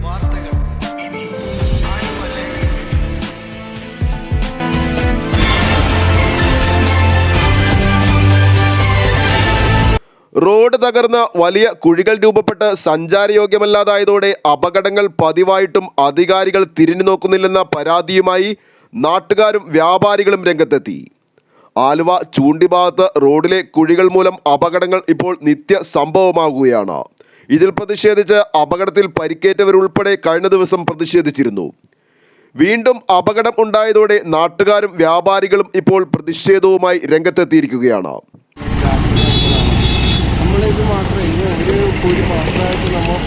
വാർത്തകൾ ഇനി റോഡ് തകർന്ന വലിയ കുഴികൾ രൂപപ്പെട്ട് സഞ്ചാരയോഗ്യമല്ലാതായതോടെ അപകടങ്ങൾ പതിവായിട്ടും അധികാരികൾ തിരിഞ്ഞു നോക്കുന്നില്ലെന്ന പരാതിയുമായി നാട്ടുകാരും വ്യാപാരികളും രംഗത്തെത്തി. ആലുവ ചൂണ്ടിഭാഗത്ത് റോഡിലെ കുഴികൾ മൂലം അപകടങ്ങൾ ഇപ്പോൾ നിത്യ സംഭവമാകുകയാണ് ഇതിൽ പ്രതിഷേധിച്ച് അപകടത്തിൽ പരിക്കേറ്റവരുൾപ്പെടെ കഴിഞ്ഞ ദിവസം പ്രതിഷേധിച്ചിരുന്നു. വീണ്ടും അപകടം ഉണ്ടായതോടെ നാട്ടുകാരും വ്യാപാരികളും ഇപ്പോൾ പ്രതിഷേധവുമായി രംഗത്തെത്തിയിരിക്കുകയാണ്. ഒരു നമ്മൾ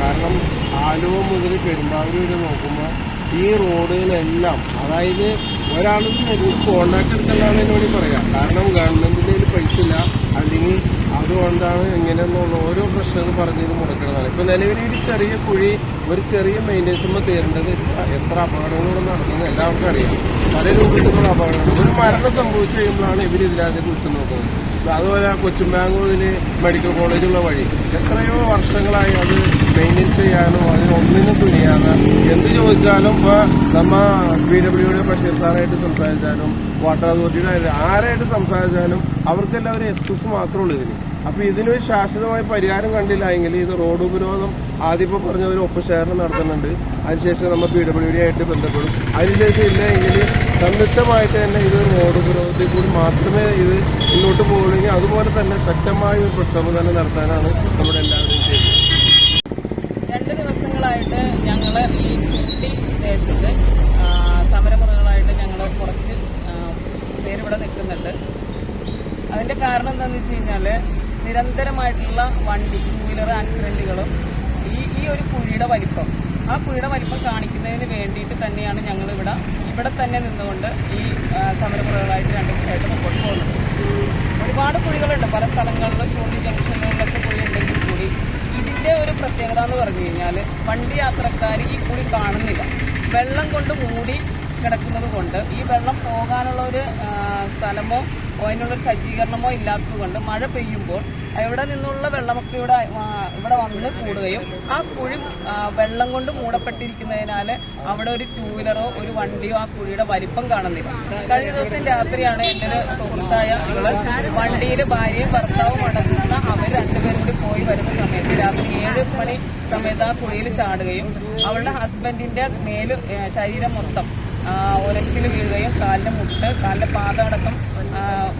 കാരണം ആലുവ നോക്കുമ്പോൾ ഈ റോഡുകളെല്ലാം അതായത് ഒരാളും കോണ്ടാക്ട് എടുക്കലാണ് എന്നോട് പറയാം. കാരണം ഗവൺമെന്റിന്റെ ഇല്ല അല്ലെങ്കിൽ അതുകൊണ്ടാണ് ഇങ്ങനെയെന്നുള്ള ഓരോ പ്രശ്നങ്ങൾ പറഞ്ഞത് മുടക്കുന്നതാണ് ഇപ്പം നിലവിൽ ഒരു ചെറിയ കുഴി ഒരു ചെറിയ മെയിന്റെനൻസുമ്പോൾ തീരേണ്ടത് എത്ര അപകടങ്ങളോട് നടക്കുന്നത് എല്ലാവർക്കും അറിയാം. പല രൂപത്തിലുള്ള അപകടങ്ങൾ. ഒരു മരണം സംഭവിച്ചു കഴിയുമ്പോഴാണ് ഇവർ ഇതിനകത്ത് വിട്ടു നോക്കുന്നത്. അതുപോലെ കൊച്ചുംബാങ്കൂരിൽ മെഡിക്കൽ കോളേജുള്ള വഴി. എത്രയോ വർഷങ്ങളായി അത് മെയിന്റെയിൻ ചെയ്യാനോ അതിന് ഒന്നിനും തുനിയാതെ എന്ത് ചോദിച്ചാലും ഇപ്പോൾ നമ്മ പി ഡി ബഷീർ സാറായിട്ട് സംസാരിച്ചാലും വാട്ടർ അതോറിറ്റിയുടെ ആരായിട്ട് സംസാരിച്ചാലും അവർക്കെല്ലാം ഒരു എക്സ്ക്യൂസ് മാത്രമേ ഉള്ളൂ ഇതിന്. അപ്പോൾ ഇതിനൊരു ശാശ്വതമായ പരിഹാരം കണ്ടില്ല എങ്കിൽ ഇത് റോഡ് ഉപരോധം ആദ്യം ഇപ്പോൾ പറഞ്ഞ ഒരു ഒപ്പുശേഖരണം നടത്തുന്നുണ്ട്. അതിനുശേഷം നമ്മൾ പി ഡബ്ല്യു ഡി ആയിട്ട് ബന്ധപ്പെടും. അതിനുശേഷം ഇല്ല എങ്കിൽ സംയുക്തമായിട്ട് തന്നെ ഇത് റോഡ് ഉപരോധത്തിൽ കൂടി മാത്രമേ ഇത് മുന്നോട്ട് പോകുകയുള്ളൂ അതുപോലെ തന്നെ ശക്തമായ ഒരു പ്രക്ഷോഭം തന്നെ നടത്താനാണ് നമ്മുടെ എല്ലാവരും ചെയ്യുന്നത്. രണ്ട് ദിവസങ്ങളായിട്ട് ഞങ്ങൾ ഈ ചുട്ടി ദേശത്ത് ആ, സമരമുറകളായിട്ട് ഞങ്ങൾ കുറച്ച് ആ, പേരിവിടെ നിൽക്കുന്നുണ്ട് അതിന്റെ കാരണം എന്താണെന്ന് വെച്ച് കഴിഞ്ഞാൽ നിരന്തരമായിട്ടുള്ള വണ്ടി ടൂ വീലർ ആക്സിഡന്റുകളും ഈ ഈ ഒരു കുഴിയുടെ വലിപ്പം. ആ കുഴിയുടെ വലിപ്പം കാണിക്കുന്നതിന് വേണ്ടിയിട്ട് തന്നെയാണ് ഞങ്ങൾ ഇവിടെ ഇവിടെ തന്നെ നിന്നുകൊണ്ട് ഈ സമരപ്രകളായിട്ട് രണ്ട് ദിവസമായിട്ട് മുമ്പോട്ട് പോകുന്നത്. ഒരുപാട് കുഴികളുണ്ട്. പല സ്ഥലങ്ങളിലും ചൂണ്ടി ജംഗ്ഷനുകളിലൊക്കെ കുഴി ഉണ്ടെങ്കിൽ കൂടി ഇതിന്റെ ഒരു പ്രത്യേകത എന്ന് പറഞ്ഞു കഴിഞ്ഞാൽ വണ്ടി യാത്രക്കാർ ഈ കുഴി കാണുന്നില്ല. വെള്ളം കൊണ്ട് മൂടി കിടക്കുന്നത് കൊണ്ട് ഈ വെള്ളം പോകാനുള്ള ഒരു സ്ഥലമോ അതിനുള്ളൊരു സജ്ജീകരണമോ ഇല്ലാത്തത് കൊണ്ട് മഴ പെയ്യുമ്പോൾ ഇവിടെ നിന്നുള്ള വെള്ളമൊക്കെ ഇവിടെ ഇവിടെ വന്ന് കൂടുകയും ആ കുഴി വെള്ളം കൊണ്ട് മൂടപ്പെട്ടിരിക്കുന്നതിനാൽ അവിടെ ഒരു ടൂ വീലറോ ഒരു വണ്ടിയോ ആ കുഴിയുടെ വലിപ്പം കാണുന്നില്ല. കഴിഞ്ഞ ദിവസം രാത്രിയാണ് എന്റെ ഒരു സുഹൃത്തായ വണ്ടിയിൽ ഭാര്യയും ഭർത്താവും അടങ്ങുന്ന അവർ രണ്ടുപേരും കൂടി പോയി വരുന്ന സമയത്ത് രാത്രി ഏഴ് മണി സമയത്ത് ആ കുഴിയിൽ ചാടുകയും അവളുടെ ഹസ്ബൻഡിന്റെ മേൽ ശരീരം മൊത്തം ഒരച്ചിൽ വീഴുകയും കാലിന്റെ മുട്ട് കാലിന്റെ പാതമടക്കം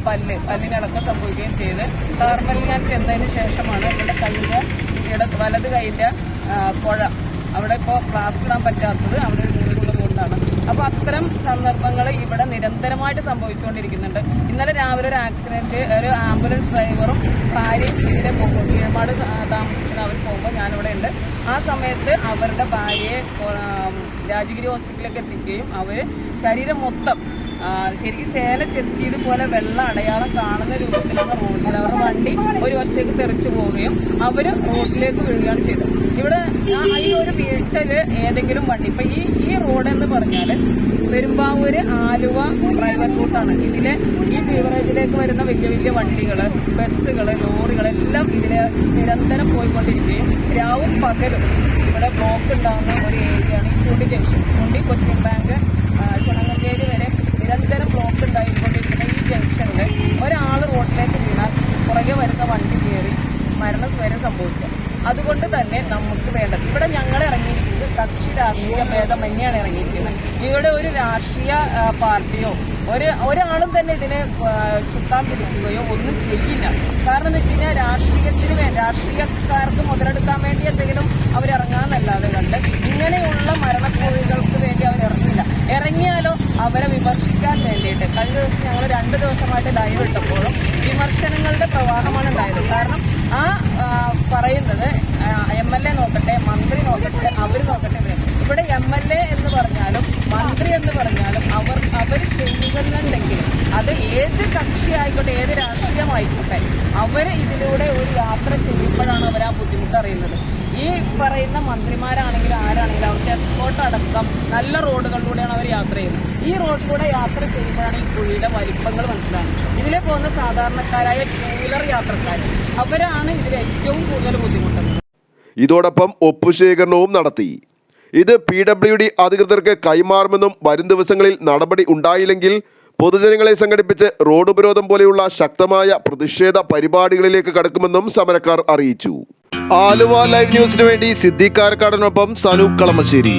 പല്ല് പല്ലിനടക്കം സംഭവിക്കുകയും ചെയ്ത്. കാർമലിൽ ഞാൻ ചെന്നതിന് ശേഷമാണ് ഇവിടെ കയ്യിലെ ഇട വലത് കയ്യിലെ പുഴ. അവിടെ ഇപ്പോൾ പ്ലാസ്റ്റർ ഇടാൻ പറ്റാത്തത്. അവിടെ അപ്പൊ അത്തരം സന്ദർഭങ്ങൾ ഇവിടെ നിരന്തരമായിട്ട് സംഭവിച്ചുകൊണ്ടിരിക്കുന്നുണ്ട്. ഇന്നലെ രാവിലെ ഒരു ആക്സിഡന്റ് ഒരു ആംബുലൻസ് ഡ്രൈവറും ഭാര്യയും ഇതിലെ പോകും. കീഴ്മാട് താമസിക്കുന്ന അവർ പോകുമ്പോൾ ഞാനിവിടെ ഉണ്ട്. ആ സമയത്ത് അവരുടെ ഭാര്യയെ രാജഗിരി ഹോസ്പിറ്റലിലേക്ക് എത്തിക്കുകയും അവർ ശരീരം മൊത്തം ശരിക്കും ചേല ചെത്തിയതുപോലെ വെള്ളം അടയാളം കാണുന്ന രൂപത്തിലാണ് റോഡിൽ. അവരുടെ വണ്ടി ഒരു വശത്തേക്ക് തെറിച്ചു പോവുകയും അവർ റോഡിലേക്ക് വീഴുകയാണ് ചെയ്തത്. ഇവിടെ ഈ ഒരു വീഴ്ചയിൽ ഏതെങ്കിലും വണ്ടി. ഇപ്പൊ ഈ ഈ റോഡ് എന്ന് പറഞ്ഞാൽ പെരുമ്പാവൂര് ആലുവ ഡ്രൈവർ റൂട്ടാണ് ഇതിലെ ഈ ബീവറേജിലേക്ക് വരുന്ന വലിയ വലിയ വണ്ടികൾ ബസ്സുകൾ ലോറികൾ എല്ലാം ഇതിലെ നിരന്തരം പോയിക്കൊണ്ടിരിക്കുകയും രാവും പകലും ഇവിടെ ബ്ലോക്ക് ഉണ്ടാകുന്ന ഒരു ഏരിയയാണ് ഈ ചൂണ്ടി ജംഗ്ഷൻ ചൂണ്ടി കൊച്ചിൻ ബാങ്ക് ചുണങ്ങേരി വരെ നിരന്തരം ബ്ലോക്ക് ഉണ്ടായിക്കൊണ്ടിരിക്കുന്ന ഈ ജംഗ്ഷനിൽ ഒരാൾ റോഡിലേക്ക് വീണാൽ പുറകെ വരുന്ന വണ്ടി കയറി മരണം വരെ സംഭവിക്കാം. അതുകൊണ്ട് തന്നെ നമുക്ക് വേണ്ടത്. ഇവിടെ ഞങ്ങൾ ഇറങ്ങിയിരിക്കുന്നത് കക്ഷി രാഷ്ട്രീയ ഭേദമന്യാണ് ഇറങ്ങിയിരിക്കുന്നത്. ഇവിടെ ഒരു രാഷ്ട്രീയ പാർട്ടിയോ ഒരു ഒരാളും തന്നെ ഇതിനെ ചുറ്റാൻ പിടിക്കുകയോ ഒന്നും ചെയ്യില്ല. കാരണം എന്ന് വെച്ച് കഴിഞ്ഞാൽ രാഷ്ട്രീയത്തിന് രാഷ്ട്രീയക്കാർക്ക് മുതലെടുക്കാൻ വേണ്ടി എന്തെങ്കിലും അവരിറങ്ങാന്നല്ലാതെ കണ്ട് ഇങ്ങനെയുള്ള മരണക്കോഴികൾക്ക് വേണ്ടി അവർ ഇറങ്ങില്ല ഇറങ്ങിയാലോ അവരെ വിമർശിക്കാൻ വേണ്ടിയിട്ട് കഴിഞ്ഞ ദിവസം ഞങ്ങൾ രണ്ട് ദിവസമായിട്ട് ലൈവ് ഇട്ടപ്പോഴും വിമർശനങ്ങളുടെ പ്രവാഹമാണ് ഉണ്ടായത് കാരണം ആ പറയുന്നത് എം എൽ എ നോക്കട്ടെ മന്ത്രി നോക്കട്ടെ അവർ നോക്കട്ടെ. ഇവിടെ എം എൽ എ എന്ന് പറഞ്ഞാലും മന്ത്രി എന്ന് പറഞ്ഞാലും അവർ അവർ ചെയ്യുന്നുണ്ടെങ്കിൽ അത് ഏത് കക്ഷി ആയിക്കോട്ടെ ഏത് രാഷ്ട്രീയമായിക്കോട്ടെ അവർ ഇതിലൂടെ ഒരു യാത്ര ചെയ്യുമ്പോഴാണ് അവർ ആ ബുദ്ധിമുട്ട് അറിയുന്നത് ഈ പറയുന്ന മന്ത്രിമാരാണെങ്കിലും ആരാണെങ്കിലും അവർക്ക് എസ്കോട്ട് അടക്കം നല്ല റോഡുകളിലൂടെയാണ് അവർ യാത്ര ചെയ്യുന്നത്. ഈ റോഡിലൂടെ യാത്ര ചെയ്യുമ്പോഴാണ് ഈ കുഴിയുടെ വലിപ്പങ്ങൾ മനസ്സിലാകുന്നത്. ഇതിലെ പോകുന്ന സാധാരണക്കാരായ ടൂ വീലർ യാത്രക്കാർ അവരാണ് ഇതിൽ ഏറ്റവും കൂടുതൽ ബുദ്ധിമുട്ടുന്നത്. ഇതോടൊപ്പം ഒപ്പുശേഖരണവും നടത്തി. ഇത് പി ഡബ്ല്യു ഡി അധികൃതർക്ക് കൈമാറുമെന്നും വരും ദിവസങ്ങളിൽ നടപടി ഉണ്ടായില്ലെങ്കിൽ പൊതുജനങ്ങളെ സംഘടിപ്പിച്ച് റോഡ് ഉപരോധം പോലെയുള്ള ശക്തമായ പ്രതിഷേധ പരിപാടികളിലേക്ക് കടക്കുമെന്നും സമരക്കാർ അറിയിച്ചു. ആലുവ ലൈവ് ന്യൂസിനു വേണ്ടി സിദ്ദീഖ് സനൂപ് കളമശ്ശേരി.